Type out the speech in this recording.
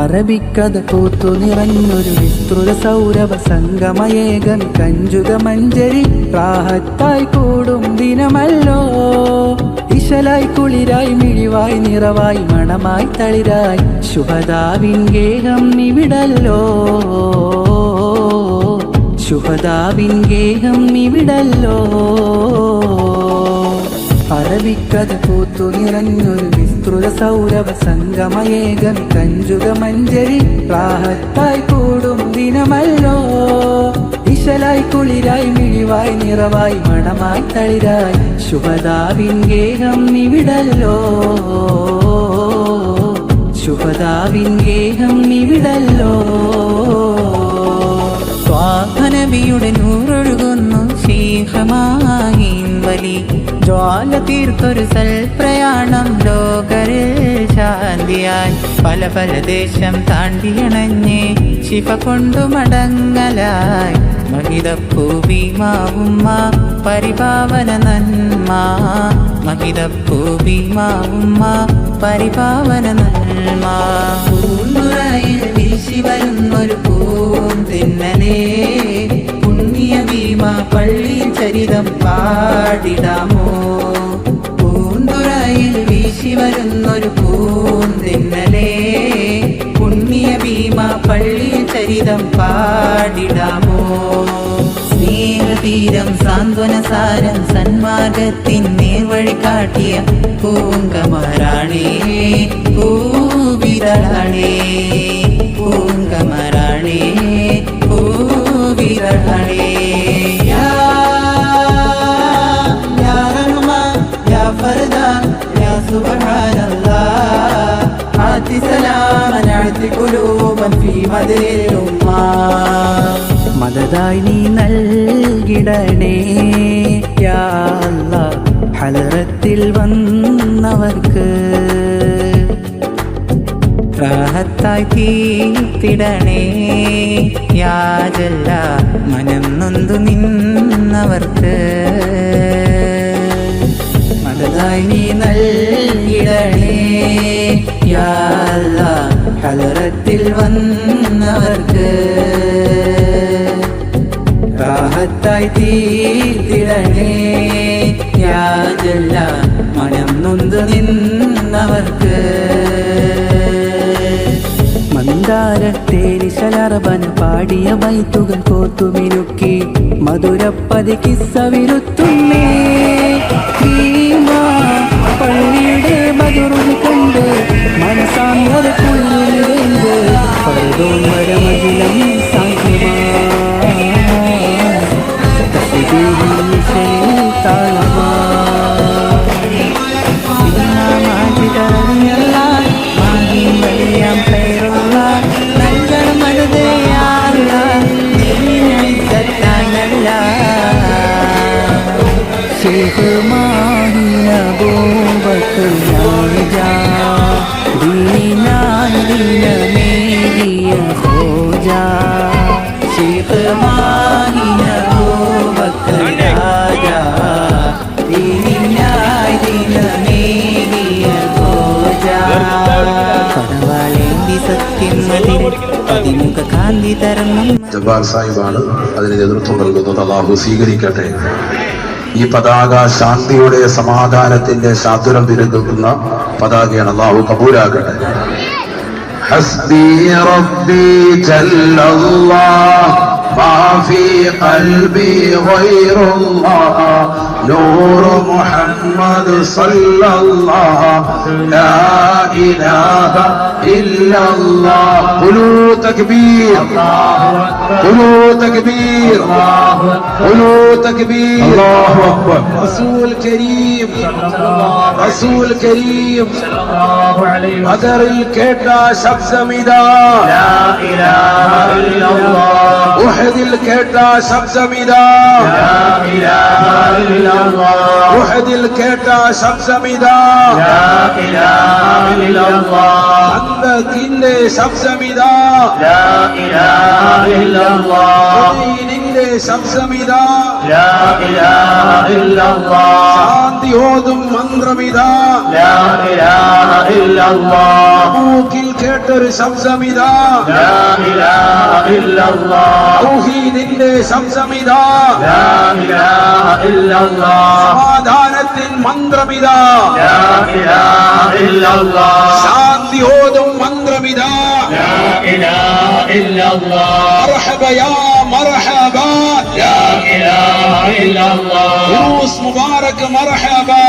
അറബിക്കഥ പൂത്തു നിറഞ്ഞൊരു വിസ്തൃത സൗരഭ സംഗമയേകൻ കഞ്ചുക മഞ്ചരി പ്രാഹത്തായി കൂടും ദിനമല്ലോ. ഇശലായി കുളിരായി മിഴിവായി നിറവായി മണമായി തളിരായി ശുഭദാവിൻ ഗേഹം നിവിടല്ലോ ശുഭദാവിൻ ഗേഹം നിവിടല്ലോ അറബിക്കഥ പൂത്തു നിറഞ്ഞൊരു വിസ്തൃത സൗരഭ സംഗമയേകം. കഞ്ചുക മഞ്ചരി പ്രാഹത്തായി കൂടും ദിനമല്ലോ. ഇശലായി കുളിരായി മിഴിവായി നിറവായി മണമായി തളിരായി ശുഭദാവിൻ ഗേഹം നിവിടല്ലോ ശുഭദാവിൻ ഗേഹം നിവിടല്ലോ സ്വാഹനബിയുടെ നൂറൊഴുകുന്നു ശീഹമായും വലി ജ്വാല തീർത്തൊരു സൽപ്രയാണം ലോകരിൽ ശാന്തിയായി പല പല ദേശം താണ്ടിയണഞ്ഞ് ശിവ കൊണ്ടു മടങ്ങലായി. മഹിതപ്പൂവിമാവുമ്മ പരിപാവന നന്മ. മഹിതപ്പൂവിമാവുമ്മ പരിപാവന നന്മ. പൂന്തുറയിൽ വരുന്നൊരു പൂന്തിന്നലേ പുണ്യ ഭീമ പള്ളി ചരിതം പാടിടാമോ? പൂന്തുറയിൽ വീശി വരുന്നൊരു പൂന്തിന്നലേ പുണ്യ ഭീമ പള്ളി ചരിതം പാടിടാമോ? സ്നേഹതീരം സാന്ത്വനസാരം സന്മാർഗത്തിൻ നേർവഴി കാട്ടിയ പൂങ്കമാരാണേ ഉമ്മ മദതായി നീ നൽകിടണേ. യാ അല്ലാഹ് ഹലറത്തിൽ വന്നവർക്ക് റാഹത്തായി തീർത്തിടണേ. യാജല്ല മനം നൊന്തു നിന്നവർക്ക് മതദായി നീ നൽകിടണേ ഹലറത്തിൽ വന്നവർക്ക് റാഹത്തായി തീർത്തിടണേ. യാതല്ല മനം നൊന്തു നിന്നവർക്ക് മന്ദാരത്തേരി പാടിയ ബൈത്തുകൾ കോത്തുമിനുക്കി മധുരപ്പതി കിസ്സവിരുത്തുന്നേ. പള്ളിയുടെ വരമകിലം സാധ്യമാ താളമാ ശേഖ് മാഹിന ബോബക്കൽ ഞാനിജാ കടവാളേന്തി സത്യം അതിൽ അതിമുഖ കാന്തി തരണം ജബ്ബാർ സാഹിബാണ് അതിന് നേതൃത്വം നൽകുന്നത് അള്ളാഹു സ്വീകരിക്കട്ടെ ഈ പതാക ശാന്തിയുടെ സമാധാനത്തിന്റെ ശാതുരം വിരുദ്ധുന്ന പതാകയാണ് അള്ളാഹു കബൂലാക്കട്ടെ ഹസ്ബി റബ്ബി ജല്ലല്ലാഹ് ما في قلبي غير الله نور محمد صلى الله لا إله إلا الله. قلوا تكبير. قلوا تكبير. قلوا تكبير. الله أكبر. رسول كريم. رسول كريم. قدر الكيتا شب زميدار لا إله إلا الله. أحد الكيتا شب زميدار لا إله إلا الله ഉഹദിൽ കേട്ട ശബ്ദമിതാ. അന്തത്തിന്റെ ശബ്ദമിതാ. ിന്റെ ശബ്ദമിതാ. ശാന്തി ഓതും മന്ത്രമിതാ. മൂക്കിൽ കേട്ടൊരു ശബ്ദമിതാ. നിന്റെ ശബ്ദമിതാ. സമാധാനത്തിൻ മന്ത്രമിതാ. ശാന്തി ഓതും മന്ത്രമിതാ. മറഹബയാ മറഹബാ മുബാരക് മറഹബാ